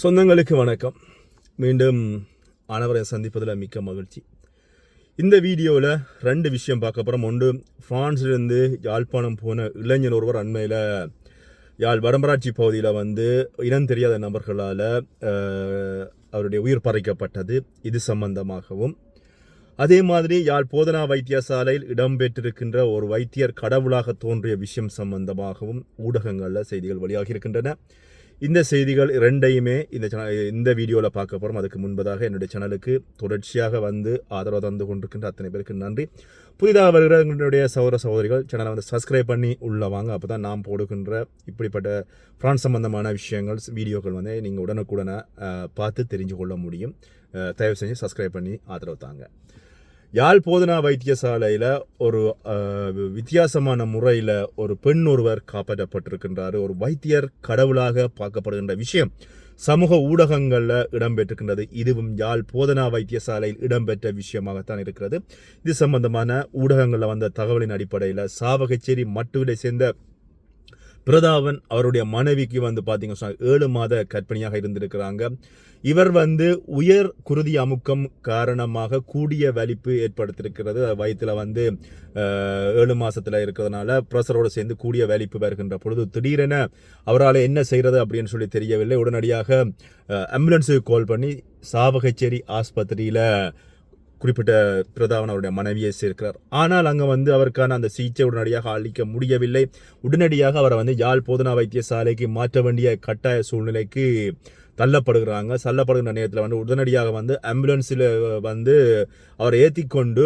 சொந்தங்களுக்கு வணக்கம். மீண்டும் ஆனவரை சந்திப்பதில் மிக்க மகிழ்ச்சி. இந்த வீடியோவில் ரெண்டு விஷயம் பார்க்க போகிறோம் ஒன்று ஃப்ரான்ஸ்லேருந்து யாழ்ப்பாணம் போன இளைஞர் ஒருவர் அண்மையில் யாழ் வடமராட்சி பகுதியில் வந்து இனம் தெரியாத நபர்களால் அவருடைய உயிர் பறிக்கப்பட்டது. இது சம்பந்தமாகவும் அதே மாதிரி யாழ் போதனா வைத்தியசாலையில் இடம்பெற்றிருக்கின்ற ஒரு வைத்தியர் கடவுளாக தோன்றிய விஷயம் சம்பந்தமாகவும் ஊடகங்களில் செய்திகள் வெளியாகி இருக்கின்றன இந்த செய்திகள் இரண்டையுமே இந்த சேனல் இந்த வீடியோவில் பார்க்க போகிறோம் அதுக்கு முன்பதாக என்னுடைய சேனலுக்கு தொடர்ச்சியாக வந்து ஆதரவு தந்து கொண்டிருக்கின்ற அத்தனை பேருக்கு நன்றி. புதிதாக வருகிற எங்களுடைய சகோதர சகோதரிகள் சேனலை வந்து சப்ஸ்கிரைப் பண்ணி உள்ள வாங்க. அப்போ தான் நாம் போடுகின்ற இப்படிப்பட்ட ஃப்ரான்ஸ் சம்பந்தமான விஷயங்கள் வீடியோக்கள் வந்து நீங்கள் உடனுக்குடனே பார்த்து தெரிஞ்சு கொள்ள முடியும். தயவு செஞ்சு சப்ஸ்கிரைப் பண்ணி ஆதரவு தாங்க. யாழ் போதனா வைத்தியசாலையில் ஒரு வித்தியாசமான முறையில் ஒரு பெண் ஒருவர் காப்பாற்றப்பட்டிருக்கின்றார். ஒரு வைத்தியர் கடவுளாக பார்க்கப்படுகின்ற விஷயம் சமூக ஊடகங்களில் இடம்பெற்றிருக்கின்றது. இதுவும் யாழ் போதனா வைத்தியசாலையில் இடம்பெற்ற விஷயமாகத்தான் இருக்கிறது. இது சம்பந்தமான ஊடகங்களில் வந்த தகவலின் அடிப்படையில் சாவகச்சேரி மட்டுவிலை சேர்ந்த பிரதாவன் அவருடைய மனைவிக்கு வந்து பார்த்தீங்கன்னா சொன்னால் ஏழு மாத கற்பிணியாக இருந்திருக்கிறாங்க. இவர் வந்து உயர் குருதி அமுக்கம் காரணமாக கூடிய வலிப்பு ஏற்படுத்தியிருக்கிறது. வயிற்றுல வந்து ஏழு மாதத்தில் இருக்கிறதுனால ப்ரெஷரோடு சேர்ந்து கூடிய வலிப்பு வருகின்ற பொழுது திடீரென அவரால் என்ன செய்கிறது அப்படின்னு சொல்லி தெரியவில்லை. உடனடியாக ஆம்புலன்ஸுக்கு கால் பண்ணி சாவகச்சேரி ஆஸ்பத்திரியில் குறிப்பிட்ட பிரதாவன் அவருடைய மனைவியை சேர்க்கிறார். ஆனால் அங்கே வந்து அவருக்கான அந்த சிகிச்சை உடனடியாக அளிக்க முடியவில்லை. உடனடியாக அவரை வந்து யாழ் போதனா வைத்தியசாலைக்கு மாற்ற வேண்டிய கட்டாய சூழ்நிலைக்கு தள்ளப்படுகிறாங்க. தள்ளப்படுகிற நேரத்தில் வந்து உடனடியாக வந்து ஆம்புலன்ஸில் வந்து அவரை ஏற்றி கொண்டு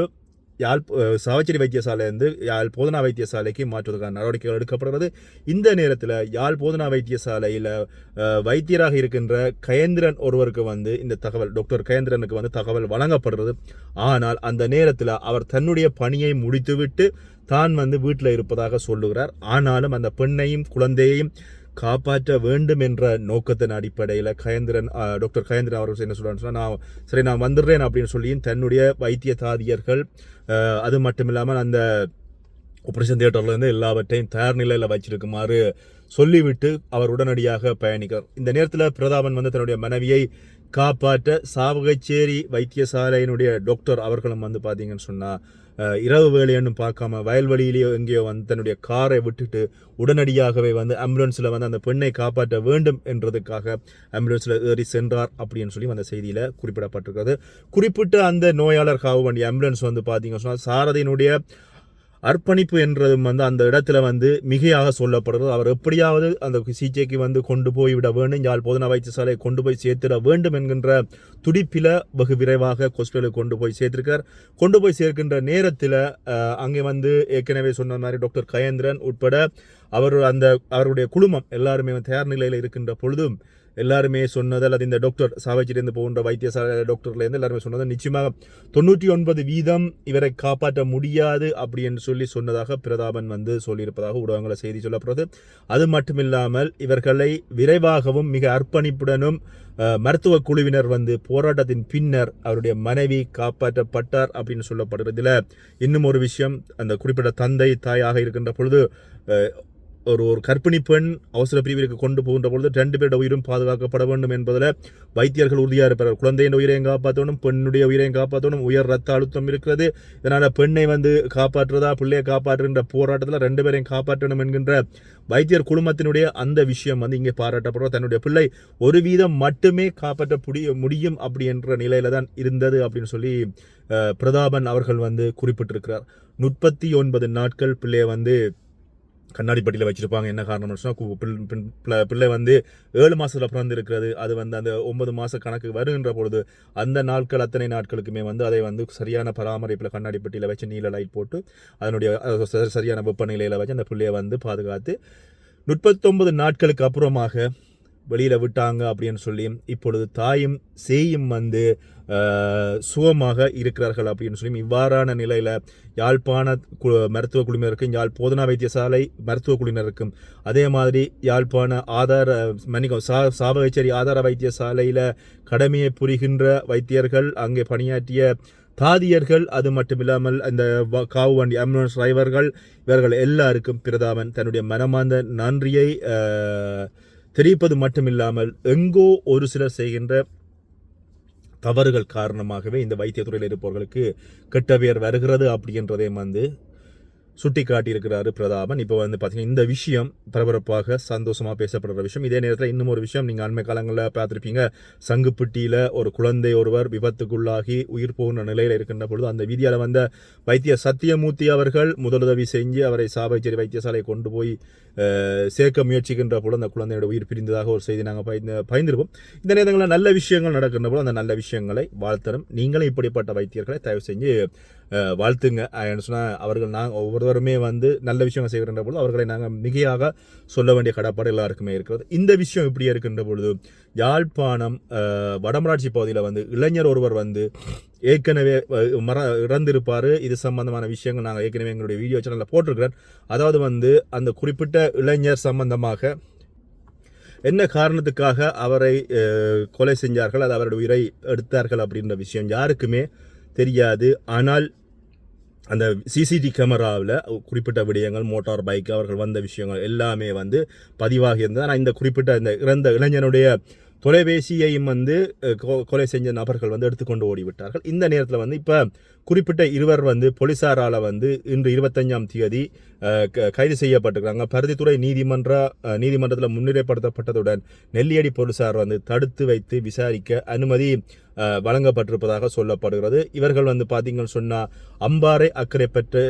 யாழ் அஹ், சாவச்சேரி வைத்தியசாலையிலிருந்து யாழ் போதனா வைத்தியசாலைக்கு மாற்றுவதற்கான நடவடிக்கைகள் எடுக்கப்படுகிறது. இந்த நேரத்தில் யாழ் போதனா வைத்தியசாலையில் வைத்தியராக இருக்கின்ற கயேந்திரன் ஒருவருக்கு வந்து இந்த தகவல் டாக்டர் கயேந்திரனுக்கு வந்து தகவல் வழங்கப்படுறது ஆனால் அந்த நேரத்தில் அவர் தன்னுடைய பணியை முடித்துவிட்டு தான் வந்து வீட்டில் இருப்பதாக சொல்லுகிறார். ஆனாலும் அந்த பெண்ணையும் குழந்தையையும் காப்பாற்ற வேண்டும் என்ற நோக்கத்தின் அடிப்படையில் கயந்திரன் டாக்டர் கயந்திரன் அவர்கள் என்ன சொல்கிறான்னு சொன்னால் நான் சரி நான் வந்துடுறேன் அப்படின்னு சொல்லியும் தன்னுடைய வைத்திய தாதியர்கள் அது மட்டும் இல்லாமல் அந்த ஆப்ரேஷன் தியேட்டர்லேருந்து எல்லாவற்றையும் தயார் நிலையில் வச்சிருக்குமாறு சொல்லிவிட்டு அவர் உடனடியாக பயணிக்கிறார் இந்த நேரத்தில் பிரதாபன் வந்து தன்னுடைய மனைவியை காப்பாற்ற சாவகச்சேரி வைத்தியசாலையினுடைய டாக்டர் அவர்களும் வந்து பார்த்தீங்கன்னு சொன்னால் இரவு வேலையன்னு பார்க்காம வயல்வெளியிலேயோ எங்கேயோ வந்து தன்னுடைய காரை விட்டுட்டு உடனடியாகவே வந்து ஆம்புலன்ஸில் வந்து அந்த பெண்ணை காப்பாற்ற வேண்டும் என்றதுக்காக ஆம்புலன்ஸில் ஏறி சென்றார் அப்படின்னு சொல்லி அந்த செய்தியில் குறிப்பிடப்பட்டிருக்கிறது. குறிப்பிட்ட அந்த நோயாளர் காவ வேண்டிய ஆம்புலன்ஸ் வந்து பார்த்தீங்கன்னு சொன்னால் சாரதியினுடைய அர்ப்பணிப்பு என்றதும் வந்து அந்த இடத்துல வந்து மிகையாக சொல்லப்படுகிறது. அவர் எப்படியாவது அந்த சிகிச்சைக்கு வந்து கொண்டு போய் விட வேண்டும். யாழ் போதனா வைத்தியசாலை கொண்டு போய் சேர்த்திட வேண்டும் என்கின்ற துடிப்பில் வெகு விரைவாக ஹாஸ்பிட்டலுக்கு கொண்டு போய் சேர்த்திருக்கார் கொண்டு போய் சேர்க்கின்ற நேரத்தில் அங்கே வந்து ஏற்கனவே சொன்ன மாதிரி டாக்டர் கயேந்திரன் உட்பட அவர் அந்த அவருடைய குழுமம் எல்லாருமே தயார் நிலையில் இருக்கின்ற பொழுதும் எல்லாருமே சொன்னது அல்லது இந்த டாக்டர் சாவச்சிலேருந்து போகின்ற வைத்தியசாலை டாக்டர்லேருந்து எல்லாருமே சொன்னது நிச்சயமாக தொண்ணூற்றி ஒன்பது வீதம் இவரை காப்பாற்ற முடியாது அப்படி என்று சொல்லி சொன்னதாக பிரதாபன் வந்து சொல்லியிருப்பதாக ஊடகங்களை செய்தி சொல்லப்படுறது அது மட்டுமில்லாமல் இவர்களை விரைவாகவும் மிக அர்ப்பணிப்புடனும் மருத்துவ குழுவினர் வந்து போராட்டத்தின் பின்னர் அவருடைய மனைவி காப்பாற்றப்பட்டார் அப்படின்னு சொல்லப்படுறது இன்னும் ஒரு விஷயம். அந்த குறிப்பிட்ட தந்தை தாயாக இருக்கின்ற பொழுது ஒரு ஒரு கர்ப்பிணி பெண் அவசர பிரிவிற்கு கொண்டு போகின்ற பொழுது ரெண்டு பேருடைய உயிரும் பாதுகாக்கப்பட வேண்டும் என்பதில் வைத்தியர்கள் உறுதியாக இருப்பார் குழந்தையின் உயிரையும் காப்பாற்றணும் பெண்ணுடைய உயிரையும் காப்பாற்றணும். உயர் ரத்த அழுத்தம் இருக்கிறது. இதனால் பெண்ணை வந்து காப்பாற்றுறதா பிள்ளையை காப்பாற்றுகின்ற போராட்டத்தில் ரெண்டு பேரையும் காப்பாற்றணும் என்கின்ற வைத்தியர் குழுமத்தினுடைய அந்த விஷயம் வந்து இங்கே பாராட்டப்படுற தன்னுடைய பிள்ளை ஒரு வீதம் மட்டுமே காப்பாற்ற முடிய முடியும் அப்படி என்ற நிலையில தான் இருந்தது அப்படின்னு சொல்லி பிரதாபன் அவர்கள் வந்து குறிப்பிட்டிருக்கிறார். முப்பத்தி ஒன்பது நாட்கள் பிள்ளையை வந்து கண்ணாடி பட்டியில் வச்சுருப்பாங்க. என்ன காரணம்னு சொன்னால் பிள்ளை- வந்து ஏழு மாதத்தில் பிறந்து இருக்கிறது. அது வந்து அந்த ஒன்பது மாத கணக்கு வருகின்ற பொழுது அந்த நாட்கள் அத்தனை நாட்களுக்குமே வந்து அதை வந்து சரியான பராமரிப்பில் கண்ணாடி பெட்டியில் வச்சு நீல லைட் போட்டு அதனுடைய ச- சரியான வெப்பநிலையில் வச்சு அந்த பிள்ளையை வந்து பாதுகாத்து முப்பத்தொன்பது நாட்களுக்கு அப்புறமாக வெளியில் விட்டாங்க அப்படின்னு சொல்லி இப்பொழுது தாயும் சேயும் வந்து சுகமாக இருக்கிறார்கள் அப்படின்னு சொல்லி இவ்வாறான நிலையில் யாழ்ப்பாண கு மருத்துவ குழுவினருக்கும் யாழ் போதனா வைத்தியசாலை மருத்துவ குழுவினருக்கும் அதே மாதிரி யாழ்ப்பாண ஆதார மன்னிக்கும் சா சாவகச்சேரி ஆதார வைத்தியசாலையில் கடமையை புரிகின்ற வைத்தியர்கள் அங்கே பணியாற்றிய தாதியர்கள் அது மட்டுமில்லாமல் அந்த வ- காவு வண்டி ஆம்புலன்ஸ் டிரைவர்கள் இவர்கள் எல்லாருக்கும் பிரதாமன் தன்னுடைய மனமார்ந்த நன்றியை தெரிவிப்பது மட்டுமில்லாமல் எங்கோ ஒரு சிலர் செய்கின்ற தவறுகள் காரணமாகவே இந்த வைத்தியத்துறையில் இருப்பவர்களுக்கு கெட்ட பெயர் வருகிறது அப்படின்றதையும் வந்து சுட்டி காட்டியிருக்கிறாரு பிரதாபன். இப்போ வந்து பார்த்தீங்கன்னா இந்த விஷயம் பரபரப்பாக சந்தோஷமாக பேசப்படுற விஷயம். இதே நேரத்தில் இன்னும் ஒரு விஷயம் நீங்கள் அண்மை காலங்களில் பார்த்துருப்பீங்க. சங்குப்பட்டியில் ஒரு குழந்தை ஒருவர் விபத்துக்குள்ளாகி உயிர் போகின்ற நிலையில் இருக்கின்ற பொழுது அந்த வீதியால் வந்த வைத்திய சத்தியமூர்த்தி அவர்கள் முதலுதவி செஞ்சு அவரை சாபைச்சேரி வைத்தியசாலையை கொண்டு போய் சேர்க்க முயற்சிக்கின்ற பொழுது அந்த குழந்தையோட உயிர் பிரிந்ததாக ஒரு செய்தி நாங்கள் பயந்து பயந்திருப்போம். இந்த நேரங்களில் நல்ல விஷயங்கள் நடக்கின்ற பொழுது அந்த நல்ல விஷயங்களை வாழ்த்தணும். நீங்களும் இப்படிப்பட்ட வைத்தியர்களை தயவு செஞ்சு வாழ்த்துங்க. என்ன சொன்னால் அவர்கள் நாங்கள் ஒவ்வொருவருமே வந்து நல்ல விஷயங்கள் செய்கின்ற பொழுது அவர்களை நாங்கள் மிகையாக சொல்ல வேண்டிய கடப்பாடு எல்லாருக்குமே இருக்கிறது. இந்த விஷயம் இப்படி இருக்கின்ற பொழுது யாழ்ப்பாணம் வடமராட்சி பகுதியில் வந்து இளைஞர் ஒருவர் வந்து ஏற்கனவே மர இறந்திருப்பார். இது சம்பந்தமான விஷயங்கள் நாங்கள் ஏற்கனவே எங்களுடைய வீடியோ சேனலில் போட்டிருக்கிறேன். அதாவது வந்து அந்த குறிப்பிட்ட இளைஞர் சம்பந்தமாக என்ன காரணத்துக்காக அவரை கொலை செஞ்சார்கள் அது அவருடைய உயிரை எடுத்தார்கள் அப்படின்ற விஷயம் யாருக்குமே தெரியாது. ஆனால் அந்த சிசிடி கேமராவில் குறிப்பிட்ட விடயங்கள் மோட்டார் பைக் அவர்கள் வந்த விஷயங்கள் எல்லாமே வந்து பதிவாகி இருந்தது. ஆனால் இந்த குறிப்பிட்ட இந்த இறந்த இளைஞனுடைய தொலைபேசியையும் வந்து கொ- கொலை செஞ்ச நபர்கள் வந்து எடுத்துக்கொண்டு ஓடிவிட்டார்கள். இந்த நேரத்தில் வந்து இப்போ குறிப்பிட்ட இருவர் வந்து போலீசாரால் வந்து இன்று இருபத்தஞ்சாம் தேதி க- கைது செய்யப்பட்டிருக்காங்க பருத்தித்துறை நீதிமன்ற நீதிமன்றத்தில் முன்னிலைப்படுத்தப்பட்டதுடன் நெல்லியடி போலீசார் வந்து தடுத்து வைத்து விசாரிக்க அனுமதி வழங்கப்பட்டிருப்பதாக சொல்லப்படுகிறது. இவர்கள் வந்து பார்த்தீங்கன்னு சொன்னால் அம்பாறை அக்கறை பெற்று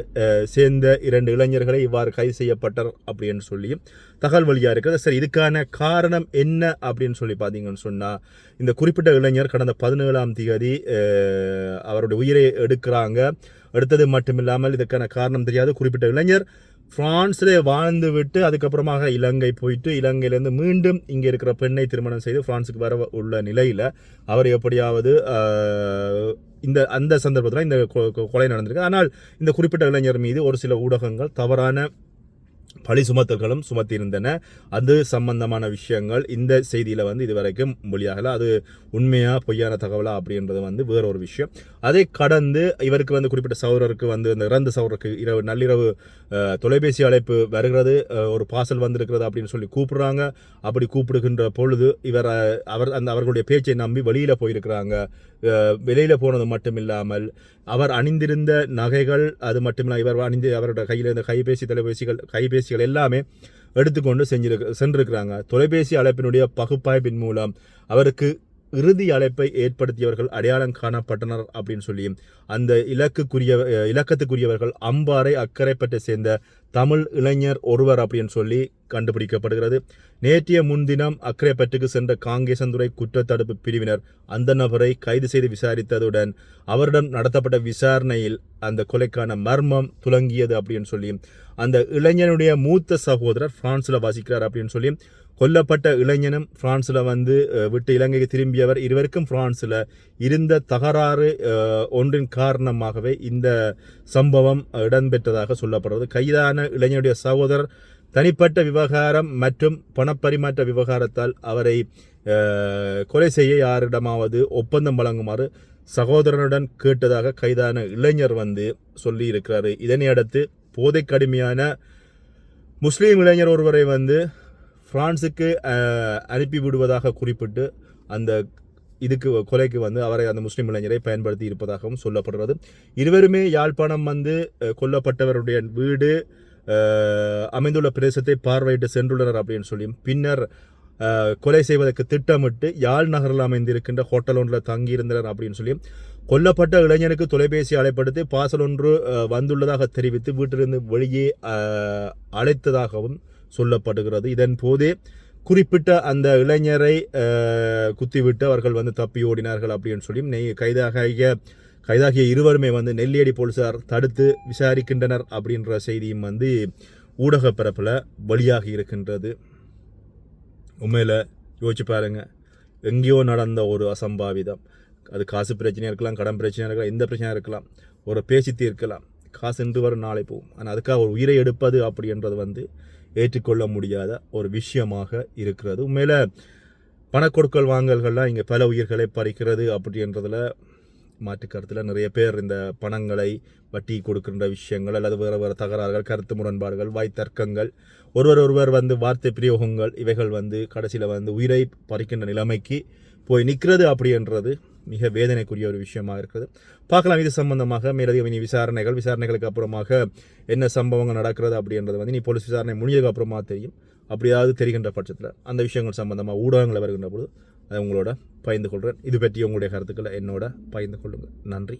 சேர்ந்த இரண்டு இளைஞர்களை இவ்வாறு கைது செய்யப்பட்டார் அப்படின்னு சொல்லியும் தகவல் வழியாக இருக்கிறது. சரி இதுக்கான காரணம் என்ன அப்படின்னு சொல்லி பார்த்தீங்கன்னு சொன்னால் இந்த குறிப்பிட்ட இளைஞர் கடந்த பதினேழாம் தேதி அவருடைய உயிரை எடுக்க இருக்கிறாங்க. அடுத்தது மட்டுமில்லாமல் இதுக்கான காரணம் தெரியாது. குறிப்பிட்ட இளைஞர் பிரான்ஸில் வாழ்ந்து விட்டு அதுக்கப்புறமாக இலங்கை போயிட்டு இலங்கையிலேருந்து மீண்டும் இங்கே இருக்கிற பெண்ணை திருமணம் செய்து பிரான்ஸுக்கு வர உள்ள நிலையில் அவர் எப்படியாவது இந்த அந்த சந்தர்ப்பத்தில் இந்த கொ- கொ- கொலை நடந்திருக்கு. ஆனால் இந்த குறிப்பிட்ட இளைஞர் மீது ஒரு சில ஊடகங்கள் தவறான பழி சுமத்தல்களும் சுமத்தியிருந்தன. அது சம்பந்தமான விஷயங்கள் இந்த செய்தியில் வந்து இதுவரைக்கும் மொழியாகல. அது உண்மையா பொய்யான தகவலா அப்படின்றது வந்து வேற ஒரு விஷயம். அதை கடந்து இவருக்கு வந்து குறிப்பிட்ட சௌரருக்கு வந்து அந்த இறந்த சௌரருக்கு இரவு நள்ளிரவு தொலைபேசி அழைப்பு வருகிறது. ஒரு பார்சல் வந்திருக்கிறது அப்படின்னு சொல்லி கூப்பிடுறாங்க. அப்படி கூப்பிடுகின்ற பொழுது இவர் அவர் அந்த அவர்களுடைய பேச்சை நம்பி வெளியில் போயிருக்கிறாங்க. வெளியில் போனது மட்டும் இல்லாமல் அவர் அணிந்திருந்த நகைகள் அது மட்டுமில்லாமல் இவர் அணிந்து அவரோட கையில் இருந்த கைபேசி தொலைபேசிகள் கைபேசிகள் எல்லாமே எடுத்துக்கொண்டு செஞ்சிருக்க சென்றிருக்கிறாங்க. தொலைபேசி அழைப்பினுடைய பகுப்பாய்வின் மூலம் அவருக்கு இறுதி அழைப்பை ஏற்படுத்தியவர்கள் அடையாளம் காணப்பட்டனர் அப்படின்னு சொல்லியும் அந்த இலக்குக்குரிய இலக்கத்துக்குரியவர்கள் அம்பாறை அக்கரைப்பட்டை சேர்ந்த தமிழ் இளைஞர் ஒருவர் அப்படின்னு சொல்லி கண்டுபிடிக்கப்படுகிறது. நேற்றைய முன்தினம் அக்ரேபட்டுக்கு சென்ற காங்கேசந்துறை குற்றத்தடுப்பு பிரிவினர் அந்த நபரை கைது செய்து விசாரித்ததுடன் அவரிடம் நடத்தப்பட்ட விசாரணையில் அந்த கொலைக்கான மர்மம் துலங்கியது அப்படின்னு சொல்லி அந்த இளைஞனுடைய மூத்த சகோதரர் பிரான்ஸில் வாசிக்கிறார் அப்படின்னு சொல்லி கொல்லப்பட்ட இளைஞனும் பிரான்ஸில் வந்து விட்டு இலங்கைக்கு திரும்பியவர் இருவருக்கும் பிரான்ஸில் இருந்த தகராறு ஒன்றின் காரணமாகவே இந்த சம்பவம் இடம்பெற்றதாக சொல்லப்படுறது கைதான இளைஞனுடைய சகோதரர் தனிப்பட்ட விவகாரம் மற்றும் பணப்பரிமாற்ற விவகாரத்தால் அவரை கொலை செய்ய யாரிடமாவது ஒப்பந்தம் வழங்குமாறு சகோதரனுடன் கேட்டதாக கைதான இளைஞர் வந்து சொல்லி இருக்கிறாரு இதனை அடுத்து போதை கடுமையான முஸ்லீம் இளைஞர் ஒருவரை வந்து பிரான்ஸுக்கு அனுப்பிவிடுவதாக அனுப்பி விடுவதாக குறிப்பிட்டு அந்த இதுக்கு கொலைக்கு வந்து அவரை அந்த முஸ்லீம் இளைஞரை பயன்படுத்தி இருப்பதாகவும் சொல்லப்படுறது இருவருமே யாழ்ப்பாணம் வந்து கொல்லப்பட்டவருடைய வீடு அமைந்துள்ள பிரதேசத்தை பார்வையிட்டு சென்றுள்ளனர் அப்படின்னு சொல்லியும் பின்னர் கொலை செய்வதற்கு திட்டமிட்டு யாழ் நகரில் அமைந்திருக்கின்ற ஹோட்டல் ஒன்றில் தங்கியிருந்தனர் அப்படின்னு சொல்லியும் கொல்லப்பட்ட இளைஞனுக்கு தொலைபேசி அழைப்படுத்தி பாசல் ஒன்று வந்துள்ளதாக தெரிவித்து வீட்டிலிருந்து வெளியே அழைத்ததாகவும் சொல்லப்படுகிறது. இதன் போதே குறிப்பிட்ட அந்த இளைஞரை குத்திவிட்டு அவர்கள் வந்து தப்பி ஓடினார்கள் அப்படின்னு சொல்லி நெய் கைதாகிய கைதாகிய இருவருமே வந்து நெல்லியடி போலீசார் தடுத்து விசாரிக்கின்றனர் அப்படின்ற செய்தியும் வந்து ஊடக பரப்பில் வெளியாகி இருக்கின்றது. உண்மையில் யோசிச்சு பாருங்க. எங்கேயோ நடந்த ஒரு அசம்பாவிதம். அது காசு பிரச்சனையாக இருக்கலாம் கடன் பிரச்சனையாக இருக்கலாம் எந்த பிரச்சனையாக இருக்கலாம் ஒரு பேசி தீர்க்கலாம் காசு இன்று வரும் நாளை போகும். ஆனால் அதுக்காக ஒரு உயிரை எடுப்பது அப்படின்றது வந்து ஏற்றுக்கொள்ள முடியாத ஒரு விஷயமாக இருக்கிறது. உண்மையில் பணக்கொடுக்கல் வாங்கல்கள்லாம் இங்கே பல உயிர்களை பறிக்கிறது அப்படின்றதில் மாற்று கருத்தில் நிறைய பேர் இந்த பணங்களை வட்டி கொடுக்கின்ற விஷயங்கள் அல்லது வேறு வேறு தகராறுகள் கருத்து முரண்பாடுகள் வாய் தர்க்கங்கள் ஒருவர் ஒருவர் வந்து வார்த்தை பிரயோகங்கள் இவைகள் வந்து கடைசியில் வந்து உயிரை பறிக்கின்ற நிலைமைக்கு போய் நிற்கிறது அப்படின்றது மிக வேதனைக்குரிய ஒரு விஷயமாக இருக்குது பார்க்கலாம் இது சம்பந்தமாக மேலதிக இனி விசாரணைகள் விசாரணைகளுக்கு அப்புறமாக என்ன சம்பவங்கள் நடக்கிறது அப்படின்றது வந்து நீ போலீஸ் விசாரணை முடிஞ்சதுக்கு அப்புறமா தெரியும். அப்படியாவது தெரிகின்ற பட்சத்தில் அந்த விஷயங்கள் சம்பந்தமாக ஊடகங்கள் வருகின்ற பொழுது அதை உங்களோட பகிர்ந்து கொள்கிறேன் இது பற்றி உங்களுடைய கருத்துக்களை என்னோட பகிர்ந்து கொள்ளுங்கள். நன்றி.